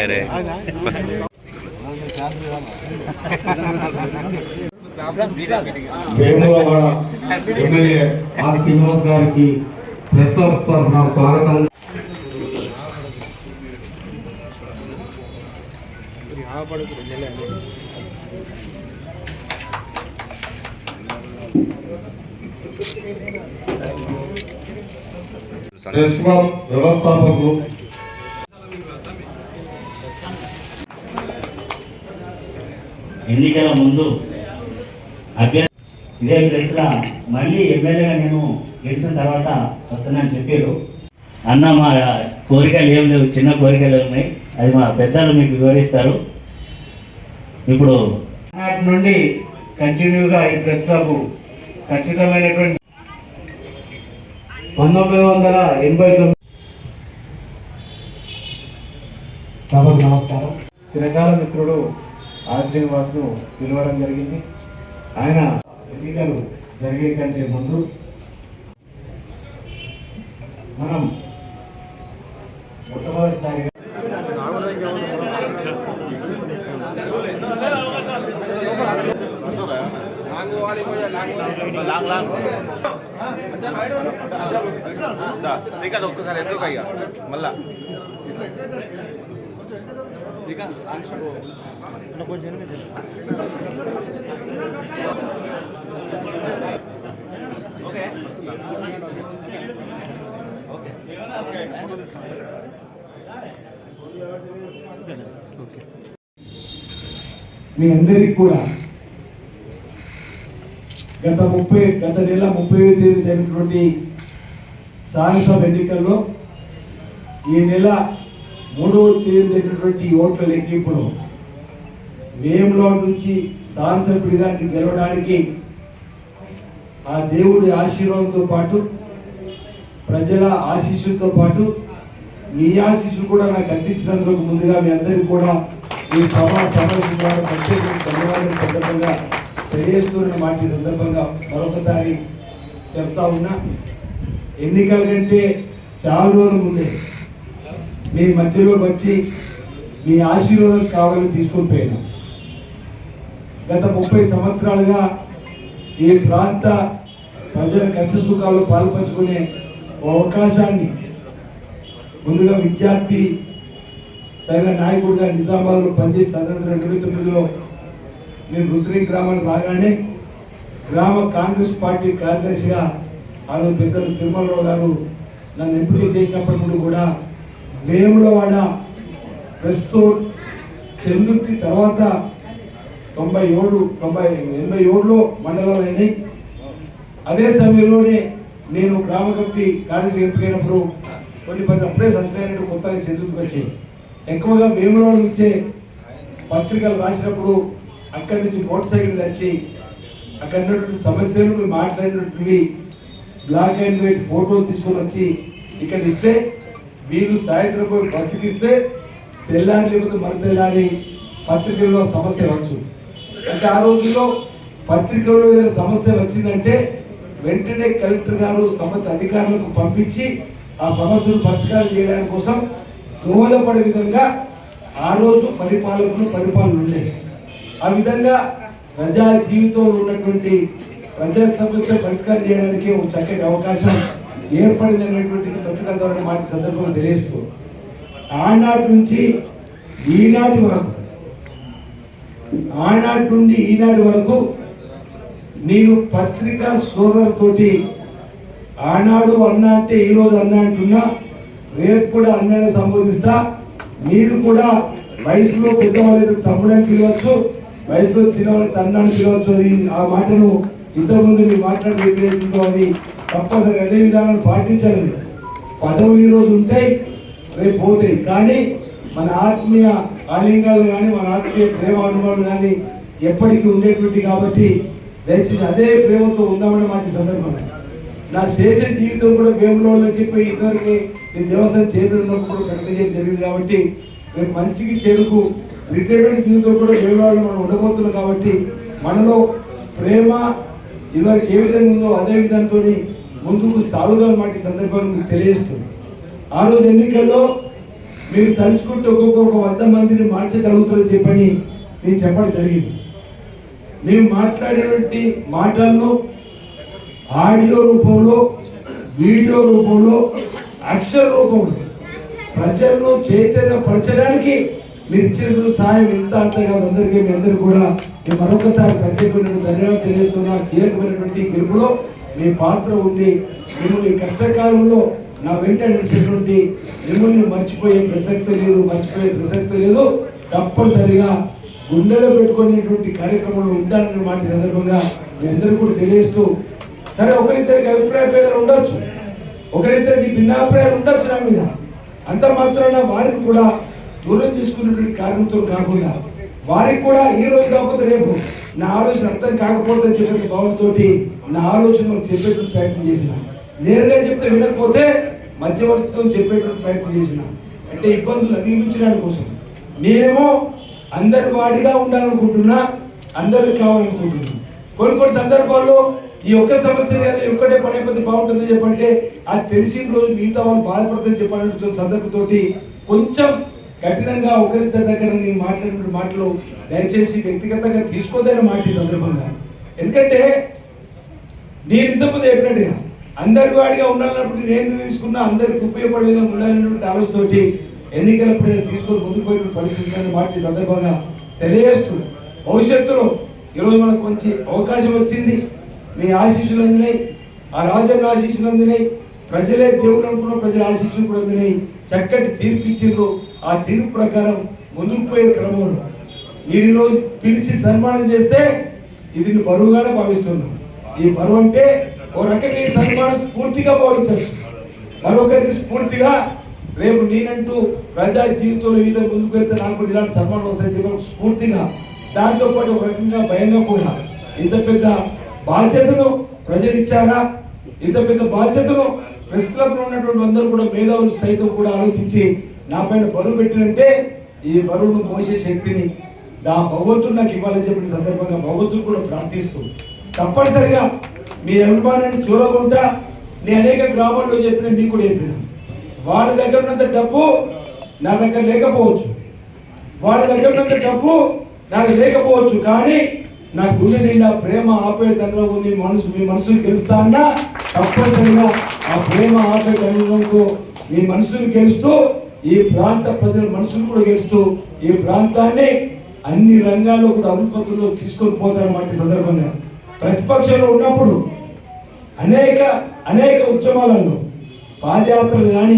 అరే Vemulawada MLA or Srinivas గారికి press club తరఫున స్వాగతం వ్యవస్థాపకులు ఎన్నికల ముందు అభ్యర్థి ఇదే దశలో మళ్ళీ ఎమ్మెల్యేగా నేను గెలిచిన తర్వాత వస్తున్నానని చెప్పారు. అన్న మా కోరికలు ఏం లేవు చిన్న కోరికలు ఉన్నాయి అది మా పెద్దలు మీకు వివరిస్తారు. ఇప్పుడు నాటి నుండి కంటిన్యూగా ఈ ప్రెస్ క్లబ్ ఖచ్చితమైనటువంటి పంతొమ్మిది వందల ఎనభై తొమ్మిది సభకు నమస్కారం. చిరకాల మిత్రుడు ఆ శ్రీనివాస్ను పిలవడం జరిగింది. ఆయన ఎన్నికలు జరిగే కంటే ముందు మనం మొట్టమొదటిసారిగా లాంగ్ లాంగ్ శ్రీకాంత్ ఒక్కసారి ఎందుకు అయ్యా? మళ్ళా. శ్రీకాంత్ మీ అందరికీ కూడా గత ముప్పై గత నెల ముప్పై తేదీ జరిగినటువంటి శాసనసభ ఎన్నికల్లో ఈ నెల మూడవ తేదీ జరిగినటువంటి ఓట్ల లెక్కింపును వేములో నుంచి శాసనసభ్యుడిగా గెలవడానికి ఆ దేవుడి ఆశీర్వాదంతో పాటు ప్రజల ఆశీస్సులతో పాటు మీ ఆశీస్సులు కూడా నాకు అందించినందుకు ముందుగా మీ అందరికీ కూడా ఈ సభ సమావేశం ద్వారా ధన్యవాదాలు. సందర్భంగా తెలియజేస్తున్న మాట ఈ సందర్భంగా మరొకసారి చెప్తా ఉన్నా ఎన్నికల కంటే చాలా రోజుల ముందే మీ మధ్యలో వచ్చి మీ ఆశీర్వాదం కావాలని తీసుకొని పోయినా. గత ముప్పై సంవత్సరాలుగా ఈ ప్రాంత ప్రజల కష్ట సుఖాల్లో పాల్పంచుకునే అవకాశాన్ని ముందుగా విద్యార్థి సంఘ నాయకుడిగా నిజామాబాద్లో పనిచేసి తదనంతరం ఎనభై తొమ్మిదిలో నేను రుద్రీ గ్రామానికి రాగానే గ్రామ కాంగ్రెస్ పార్టీ కార్యదర్శిగా ఆ రోజు పెద్దలు తిరుమలరావు గారు నన్ను ఎంపిక చేసినప్పటి నుండి కూడా వేములవాడ ప్రస్తుతం చంద్రుతి తర్వాత తొంభై ఏడు తొంభై ఎనభై ఏడులో మండలం అయినాయి. అదే సమయంలోనే నేను గ్రామ కమిటీ కార్యదర్శి ఎంపికైనప్పుడు కొన్ని పది అప్పుడే సత్యనారాయణ కొత్తగా చంద్రుడికి వచ్చాయి. ఎక్కువగా వేములవాడ నుంచే పత్రికలు రాసినప్పుడు అక్కడి నుంచి మోటార్ సైకిల్ వచ్చి అక్కడ ఉన్నటువంటి సమస్యలు మేము మాట్లాడినటువంటివి బ్లాక్ అండ్ వైట్ ఫోటోలు తీసుకొని వచ్చి ఇక్కడ ఇస్తే వీళ్ళు సాయంత్రం పోయి బస్సుకి ఇస్తే తెల్లారి లేకపోతే మరి తెల్లారి పత్రికల్లో సమస్య వచ్చు. అంటే ఆ రోజుల్లో పత్రికల్లో ఏదైనా సమస్య వచ్చిందంటే వెంటనే కలెక్టర్ గారు సంబంధిత అధికారులకు పంపించి ఆ సమస్యను పరిష్కారం చేయడానికి కోసం దోహదపడే విధంగా ఆ రోజు పరిపాలకులు పరిపాలన ఉండేది ఆ విధంగా ప్రజా జీవితంలో ఉన్నటువంటి ప్రజా సమస్య పరిష్కారం చేయడానికి ఒక చక్కటి అవకాశం ఏర్పడింది అనేటువంటిది పత్రికా ద్వారా మాట సందర్భంగా తెలియజేస్తూ ఆనాటి నుంచి ఈనాటి వరకు ఆనాటి నుండి ఈనాటి వరకు నేను పత్రికా సోదరుతోటి ఆనాడు అన్న అంటే ఈరోజు అన్న అంటున్నా రేపు కూడా అన్ననే సంబోధిస్తా. మీరు కూడా వయసులో పెద్దవాళ్ళు తమ్ముడని పిలవచ్చు. వయసులో చిన్నవాళ్ళు తన్నాడు పిలవచ్చు అది ఆ మాటను ఇంతకుముందు మీరు మాట్లాడి విపరీతంతో అది తప్పనిసరి అదే విధానాన్ని పాటించాలి పదవులు ఈరోజు ఉంటాయి రేపు పోతాయి. కానీ మన ఆత్మీయ ఆలింగాలు కానీ మన ఆత్మీయ ప్రేమ అనుభవాలు కానీ ఎప్పటికీ ఉండేటువంటి కాబట్టి దయచేసి అదే ప్రేమతో ఉందామని మాట సందర్భం నా శేష జీవితం కూడా వేములో చెప్పి ఇద్దరికి నేను దేవస్థానం చేరున్నప్పుడు ప్రకటన చేయడం జరిగింది కాబట్టి రేపు మంచికి చెడుకు రిటైర్మెంట్ జీవితం కూడా వేరేవాళ్ళు మనం ఉండబోతున్నాం కాబట్టి మనలో ప్రేమ ఇదివరకు ఏ విధంగా ఉందో అదే విధంతో ముందుకు సాగుదాం మాట సందర్భంగా మీకు తెలియజేస్తుంది ఆ రోజు ఎన్నికల్లో మీరు తలుచుకుంటే ఒక్కొక్క ఒక వంద మందిని మార్చగలుగుతారని చెప్పని నేను చెప్పడం జరిగింది. మేము మాట్లాడేటువంటి మాటలను ఆడియో రూపంలో వీడియో రూపంలో అక్షర రూపంలో ప్రజలను చైతన్యపరచడానికి మీరు సాయం ఇంత అంత కాదు అందరికీ మీ అందరూ కూడా నేను మరొకసారి ప్రత్యేకమైన ధన్యవాదాలు తెలియజేస్తున్నా. కీలకమైనటువంటి గెలుపులో మీ పాత్ర ఉంది. మిమ్మల్ని కష్టకాలంలో నా వెంట నడిచేటువంటి మిమ్మల్ని మర్చిపోయే ప్రసక్తి లేదు మర్చిపోయే ప్రసక్తి లేదు. తప్పనిసరిగా గుండెలో పెట్టుకునేటువంటి కార్యక్రమంలో ఉంటానన్న మాట సందర్భంగా మీ అందరూ కూడా తెలియజేస్తూ సరే ఒకరిద్దరికి అభిప్రాయ భేదాలు ఉండొచ్చు. ఒకరిద్దరికి భిన్నాభిప్రాయాలు ఉండొచ్చు నా మీద. అంత మాత్రాన వారికి కూడా దూరం చేసుకున్నటువంటి కారణంతో కాకుండా వారికి కూడా ఈ రోజు కాకపోతే రేపు నా ఆలోచన అర్థం కాకపోతే చెప్పిన భావంతో నా ఆలోచన మనం చెప్పేటువంటి ప్రయత్నం చేసిన. నేరుగా చెప్తే వినకపోతే మధ్యవర్తిత్వం చెప్పేటువంటి ప్రయత్నం చేసిన. అంటే ఇబ్బందులు అధిగమించడానికి కోసం. నేనేమో అందరి వాడిగా ఉండాలనుకుంటున్నా అందరికి కావాలనుకుంటున్నా. కొన్ని కొన్ని సందర్భాల్లో ఈ ఒక్క సమస్య లేదా ఒక్కటే పని అయిపోతే బాగుంటుందని చెప్పంటే అది తెలిసిన రోజు మిగతా వాళ్ళు బాధపడుతుందని చెప్పాలంటే సందర్భంతో కొంచెం కఠినంగా ఒకరిద్దరి దగ్గర నేను మాట్లాడిన మాటలు దయచేసి వ్యక్తిగతంగా తీసుకోదని మాట సందర్భంగా. ఎందుకంటే నేను ఇంతకుముందు చెప్పినట్టుగా అందరి వాడిగా ఉండాలన్నప్పుడు నేను తీసుకున్నా అందరికి ఉపయోగపడే విధంగా ఉండాలన్నటువంటి ఆలోచనతోటి ఎన్నికలప్పుడు తీసుకొని ముందుకు పోయిన పరిస్థితి కానీ మాట సందర్భంగా తెలియజేస్తూ భవిష్యత్తులో ఈరోజు మనకు మంచి అవకాశం వచ్చింది. మీ ఆశీస్సులు అందినాయి. ఆ రాజన్న ఆశీస్సులు అందినాయి. ప్రజలే దేవుడు అనుకున్న ప్రజల ఆశీస్సులు కూడా అందినాయి. చక్కటి తీర్పు ఇచ్చిండ్రు. ఆ తీర్పు ప్రకారం ముందుకు పోయే క్రమంలో మీరు ఈరోజు పిలిచి సన్మానం చేస్తే ఇది బరువుగానే భావిస్తున్నాను ఈ బరువు అంటే ఓ రకంగా ఈ సన్మానం స్ఫూర్తిగా భావించవచ్చు మరొకరికి స్ఫూర్తిగా రేపు నేనంటూ ప్రజా జీవితంలో మీద ముందుకు వెళ్తే నాకు కూడా ఇలాంటి సన్మానం వస్తాయని చెప్పి స్ఫూర్తిగా దాంతోపాటు ఒక రకంగా భయంగా కూడా. ఇంత పెద్ద బాధ్యతను ప్రజలు ఇచ్చారా? ఇంత పెద్ద బాధ్యతను ప్రెస్ క్లబ్లో ఉన్నటువంటి అందరూ కూడా మేధావులు సైతం కూడా ఆలోచించి నా పైన బరువు పెట్టినంటే ఈ బరువును మోసే శక్తిని నా భగవంతుడు నాకు ఇవ్వాలని చెప్పిన సందర్భంగా భగవంతుడు కూడా ప్రార్థిస్తూ తప్పనిసరిగా మీ అభిమానాన్ని చూడకుండా నేను అనేక గ్రామాల్లో చెప్పిన మీకు కూడా చెప్పిన వాళ్ళ దగ్గర ఉన్నంత డబ్బు నా దగ్గర లేకపోవచ్చు. వాళ్ళ దగ్గర ఉన్నంత డబ్బు నాకు లేకపోవచ్చు. కానీ నా గుండె నిండా ప్రేమ ఆపేతంలో ఉంది మనసు మీ మనసుని గెలుస్తా అన్నా తప్పనిసరిగా ఆ ప్రేమ ఆపేతంలో మీ మనసుని గెలుస్తూ ఈ ప్రాంత ప్రజల మనసును కూడా గెలుస్తూ ఈ ప్రాంతాన్ని అన్ని రంగాల్లో కూడా అభివృద్ధిలో తీసుకొని పోతారన్నమాట మాటి సందర్భంగా. ప్రతిపక్షంలో ఉన్నప్పుడు అనేక అనేక ఉద్యమాలలో పాదయాత్రలు కానీ